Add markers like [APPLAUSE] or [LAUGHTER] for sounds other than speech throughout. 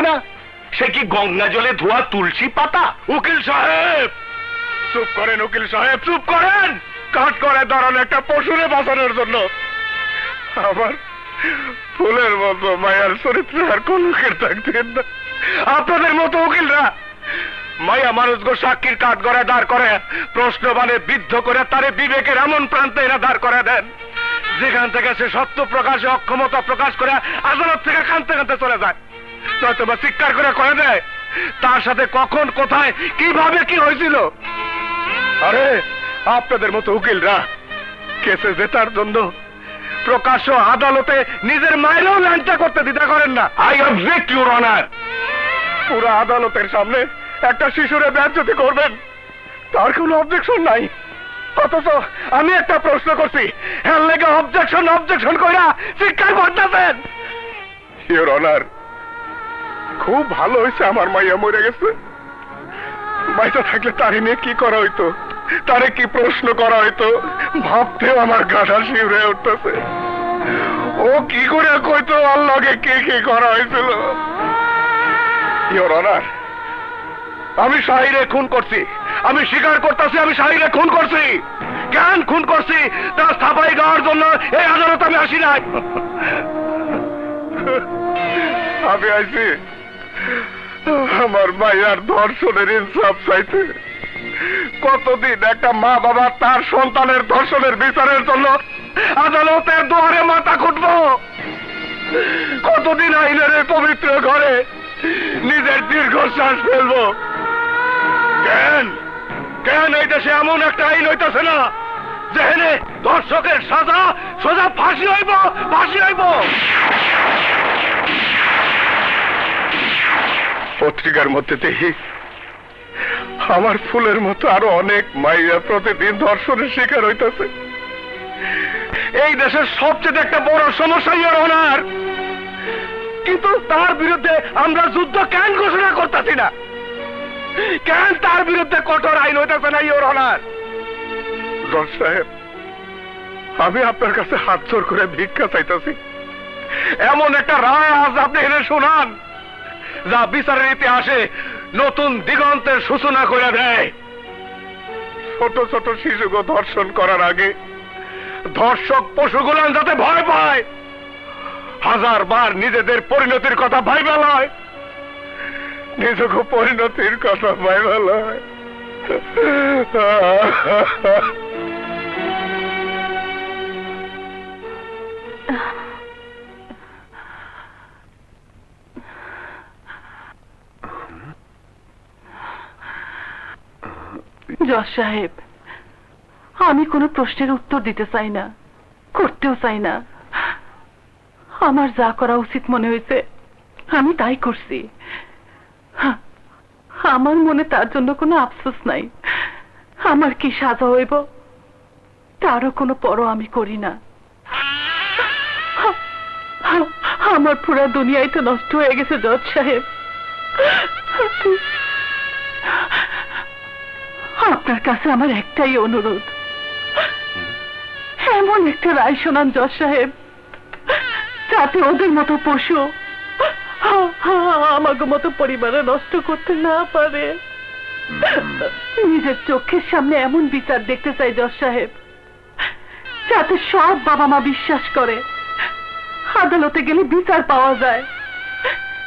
হবে না? সে কি গঙ্গা জলে ধোয়া তুলসী পাতা? উকিল সাহেব! চুপ করেন উকিল সাহেব, চুপ করেন! কাঠ করে দাঁড়ানো একটা পশুরে বাঁচানোর জন্য। আমার ফুলের মতো মায়ার চরিত্রে আর কোন লোকের থাকতেন না। আপনাদের মতো উকিলরা! মায়া মানুষগো সাক্ষীর কাঠ করে দাঁড় করে, প্রশ্ন মানে বিদ্ধ করে তারে বিবেকের এমন প্রান্তে এরা দাঁড় করে দেন। যেখান থেকে সে সত্য প্রকাশে অক্ষমতা প্রকাশ করে আদালত থেকে কানতে কানতে চলে যায়। নয়তো বা চিৎকার করে করে দেয় তার সাথে কখন কোথায় কীভাবে কি হয়েছিল? আরে আপনাদের মতো উকিলরা কেসে জেতার জন্য প্রকাশ্য আদালতে নিজের মায়েরও ল্যাংচা করতে দ্বিধা করেন না। আই অবজেক্ট ইউর অনার পুরো আদালতের সামনে একটা শিশুরে ব্যাজ্যতি করবেন তার কোনো অবজেকশন নাই। অথচ আমি একটা প্রশ্ন করছি হ্যাঁ লেগে অবজেকশন অবজেকশন কইরা শিক্ষায় করতেছেন। ইউর অনার খুব ভালো হয়েছে আমার মাইয়া মরে গেছে। মাইটা থাকলে তারে নিয়ে কি করা হইতো? তারে কি প্রশ্ন করা হইতো? ভাবতেও আমার গাধা শিউরে উঠতেছে। ও কি করে কইতো আল্লাহকে কে কি করা হয়েছিল? ইওর অনার আমি শাহিরে খুন করছি। আমি স্বীকার করতেছি আমি শাহিরে খুন করছি। কেন খুন করছি? তা স্থাপাই গাওয়ার জন্য এই আদালত আমি আসি নাই। [LAUGHS] আমি আইছি। আমার মায়ের ধর্ষণের ইনসাফ চাইতে কতদিন একটা মা বাবা তার সন্তানের ধর্ষণের বিচারের জন্য আদালতের দুয়ারে মাথা খুঁটবো? কতদিন আইনের এই পবিত্র ঘরে নিজের দীর্ঘশ্বাস ফেলব? কেন? কেন এই দেশে এমন একটা আইন হইতেছে না যেখানে দর্শকের সাজা, সোজা ফাঁসি হইব ফাঁসি হইব? পত্রিকার মধ্যে দেখি আমার ফুলের মতো আরও অনেক মাইয়া প্রতিদিন ধর্ষণের শিকার হইতেছে। এই দেশের সবচেয়ে একটা বড় সমস্যা, ইয়ার অনার। কিন্তু তার বিরুদ্ধে আমরা যুদ্ধ কেন ঘোষণা করতেছি না? কেন তার বিরুদ্ধে কঠোর আইন হইতেছে না, ইয়োর জজ সাহেব, আমি আপনার কাছে হাত জোর করে ভিক্ষা চাইতেছি। এমন একটা রায় আজ আপনি এনে শোনান। যা বিচারের ইতিহাসে নতুন দিগন্তের সূচনা করে দেয়। ছোট ছোট শিশুকে ধর্ষণ করার আগে ধর্ষক পশুগুলান যাতে ভয় পায়। হাজার বার নিজেদের পরিণতির কথা ভাইবা লয়। নিজকে পরিণতির কথা ভাইবা লয়। জজ সাহেব, আমি কোনো প্রশ্নের উত্তর দিতে চাই না, করতেও চাই না। আমার যা করা উচিত মনে হয়েছে, আমি তাই করছি। আমার মনে তার জন্য কোনো আফসোস নাই। আমার কি সাজা হইব? তারও কোনো পরও আমি করি না। আমার পুরা দুনিয়াই তো নষ্ট হয়ে গেছে, জজ সাহেব। আপনার কাছে আমার একটাই অনুরোধ। এমন একটা রায় শোনান জজ সাহেব, যাতে ওদের মতো পশু আমাকে মতো পরিবারে নষ্ট করতে না পারে। নিজের চোখের সামনে এমন বিচার দেখতে চাই জজ সাহেব, যাতে সব বাবা মা বিশ্বাস করে। আদালতে গেলে বিচার পাওয়া যায়।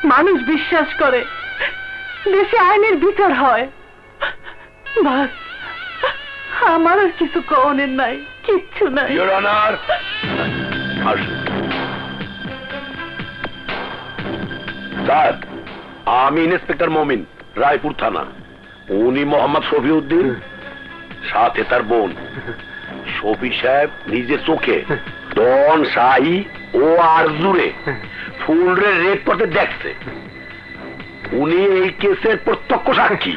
মানুষ বিশ্বাস করে। দেশে আইনের বিচার হয়। বাস। আমার আর কিছু কনের নাই, কিচ্ছু নাই। স্যার, আমি ইন্সপেক্টর মমিন, রায়পুর থানা। উনি মোহাম্মদ শফিউদ্দিন, সাথে তার বোন। শফি সাহেব নিজের চোখে ডন, শাহি ও আরজুরে ফুলরে রেড পথে দেখছে। উনি এই কেসের প্রত্যক্ষ সাক্ষী।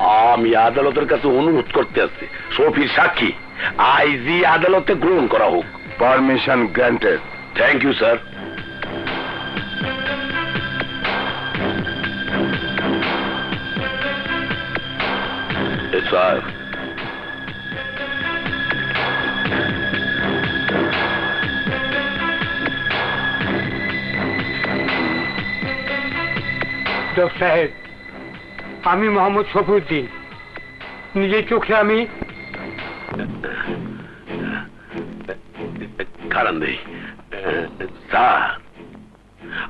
আমি আদালতের কাছে অনুরোধ করতে আসছি। শফির সাক্ষী আইজি আদালতে গ্রহণ করা হোক। Permission granted. Thank you sir sir job সাহেব আমি মোহাম্মদ শফিউদ্দিন। নিজের চোখে আমি কারণ নেই। স্যার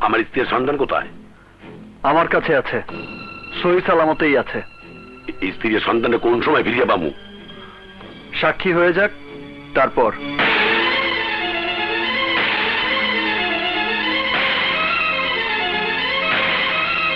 আমার স্ত্রীর সন্তান কোথায়? আমার কাছে আছে। সহি সালামতেই আছে। স্ত্রীর সন্তানে কোন সময় ফিরিয়ে পাবো সাক্ষী হয়ে যাক তারপর।